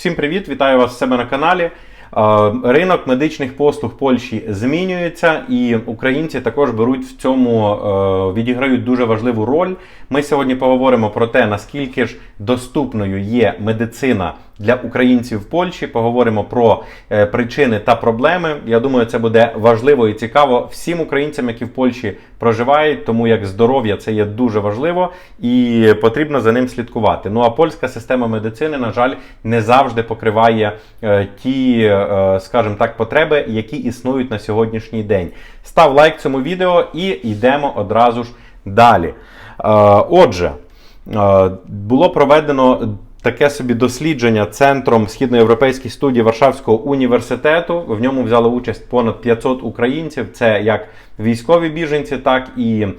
Всім привіт! Вітаю вас в себе на каналі. Ринок медичних послуг Польщі змінюється, і українці також беруть в цьому, е, відіграють дуже важливу роль. Ми сьогодні поговоримо про те, наскільки ж доступною є медицина для українців в Польщі. Поговоримо про е, причини та проблеми. Я думаю, це буде важливо і цікаво всім українцям, які в Польщі проживають, тому як здоров'я це є дуже важливо і потрібно за ним слідкувати. Ну а польська система медицини, на жаль, не завжди покриває е, ті, скажімо так, потреби, які існують на сьогоднішній день. Став лайк цьому відео і йдемо одразу ж далі. Е, Отже, е, було проведено таке собі дослідження центром східноєвропейської студії Варшавського університету. В ньому взяли участь понад 500 українців. Це як військові біженці, так і е,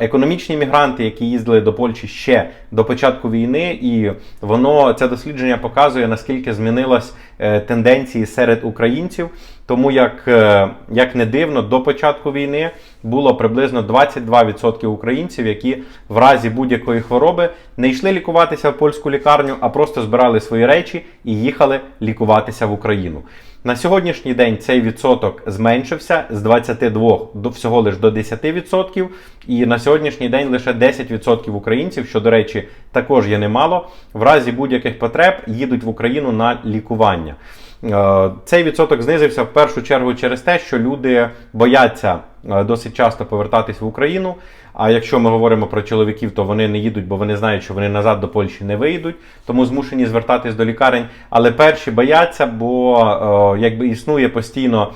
економічні мігранти, які їздили до Польщі ще до початку війни. І воно це дослідження показує наскільки змінилась е, тенденції серед українців. Тому як, е, як не дивно, до початку війни було приблизно 22% українців, які в разі будь-якої хвороби не йшли лікуватися в польську лікарню, а просто збирали свої речі і їхали лікуватися в Україну. На сьогоднішній день цей відсоток зменшився з 22 до всього лише до 10%. І на сьогоднішній день лише 10% українців, що, до речі, також є немало, в разі будь-яких потреб їдуть в Україну на лікування. Е, Цей відсоток знизився в першу чергу через те, що люди бояться е, досить часто повертатись в Україну. А якщо ми говоримо про чоловіків, то вони не їдуть, бо вони знають, що вони назад до Польщі не вийдуть, тому змушені звертатись до лікарень. Але перші бояться, бо е, якби існує постійно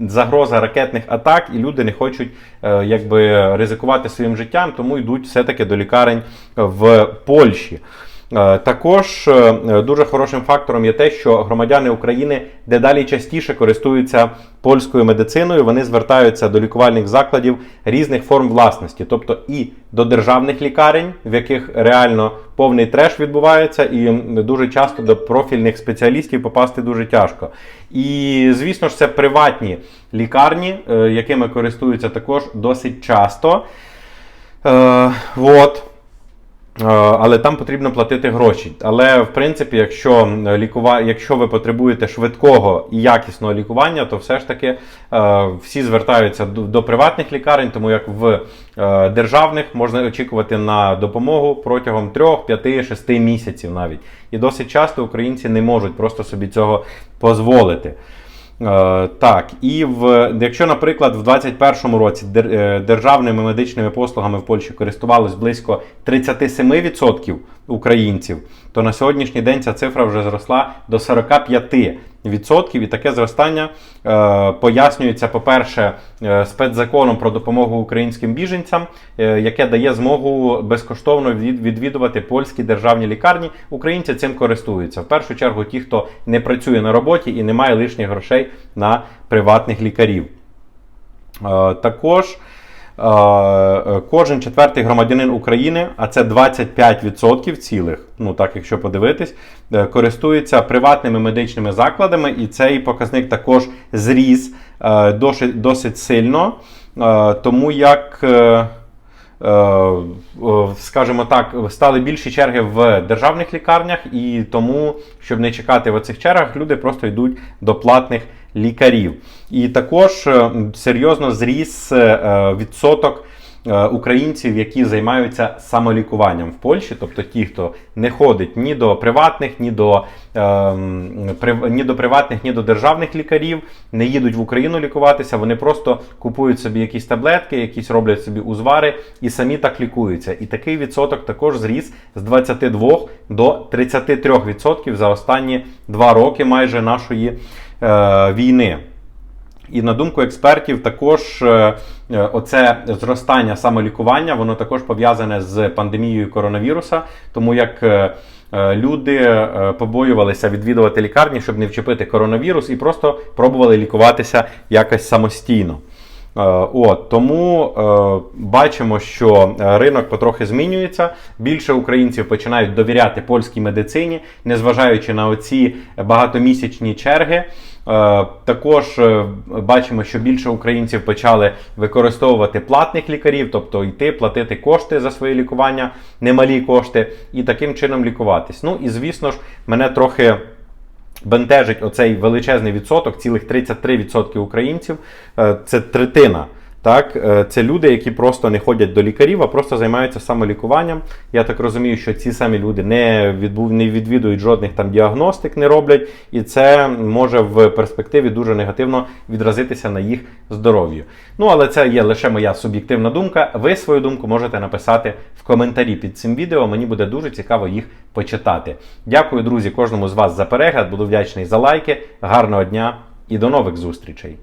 загроза ракетних атак, і люди не хочуть якби ризикувати своїм життям, тому йдуть все-таки до лікарень в Польщі. Е, Також е, дуже хорошим фактором є те, що громадяни України дедалі частіше користуються польською медициною. Вони звертаються до лікувальних закладів різних форм власності, тобто і до державних лікарень, в яких реально повний треш відбувається, і дуже часто до профільних спеціалістів попасти дуже тяжко. І звісно ж, це приватні лікарні, е, якими користуються також досить часто. Е, вот. Е, Але там потрібно платити гроші. Але в принципі, якщо лікува... якщо ви потребуєте швидкого і якісного лікування, то все ж таки е, всі звертаються до, до приватних лікарень, тому як в е, державних можна очікувати на допомогу протягом 3, 5, 6 місяців навіть. І досить часто українці не можуть просто собі цього дозволити. Е, Так, і в якщо, наприклад, в 2021 році е, державними медичними послугами в Польщі користувалось близько 37% українців, то на сьогоднішній день ця цифра вже зросла до 45%. І таке зростання е, пояснюється, по-перше, е, спецзаконом про допомогу українським біженцям, е, яке дає змогу безкоштовно відвідувати польські державні лікарні. Українці цим користуються. В першу чергу, ті, хто не працює на роботі і не має лишніх грошей на приватних лікарів. Е, Також кожен четвертий громадянин України, а це 25% цілих, ну так якщо подивитись, е, користується приватними медичними закладами, і цей показник також зріс е, досить, сильно, е, тому як. е, е, е, Скажімо так, стали більші черги в державних лікарнях, і тому, щоб не чекати в цих чергах, люди просто йдуть до платних лікарів. І також е, серйозно зріс е, відсоток е, українців, які займаються самолікуванням в Польщі, тобто ті, хто не ходить ні до приватних, ні до, ем, ні до приватних, ні до державних лікарів, не їдуть в Україну лікуватися, вони просто купують собі якісь таблетки, якісь роблять собі узвари і самі так лікуються. І такий відсоток також зріс з 22 до 33% за останні два роки майже нашої е, війни. І на думку експертів, також е, е, оце зростання самолікування, воно також пов'язане з пандемією коронавіруса, тому як е, люди побоювалися відвідувати лікарні, щоб не вчепити коронавірус, і просто пробували лікуватися якось самостійно. От, тому е, бачимо, що е, ринок потрохи змінюється. Більше українців починають довіряти польській медицині, незважаючи на оці багатомісячні черги. Е, Також е, бачимо, що більше українців почали використовувати платних лікарів, тобто йти платити кошти за своє лікування, немалі кошти, і таким чином лікуватись. Ну і звісно ж, мене трохи бентежить оцей величезний відсоток, цілих 33% українців. Е, Це третина. Так, е, це люди, які просто не ходять до лікарів, а просто займаються самолікуванням. Я так розумію, що ці самі люди не відбув, не відвідують жодних там діагностик, не роблять, і це може в перспективі дуже негативно відразитися на їх здоров'ю. Ну але це є лише моя суб'єктивна думка. Ви свою думку можете написати в коментарі під цим відео. Мені буде дуже цікаво їх почитати. Дякую, друзі, кожному з вас за перегляд. Буду вдячний за лайки. Гарного дня і до нових зустрічей!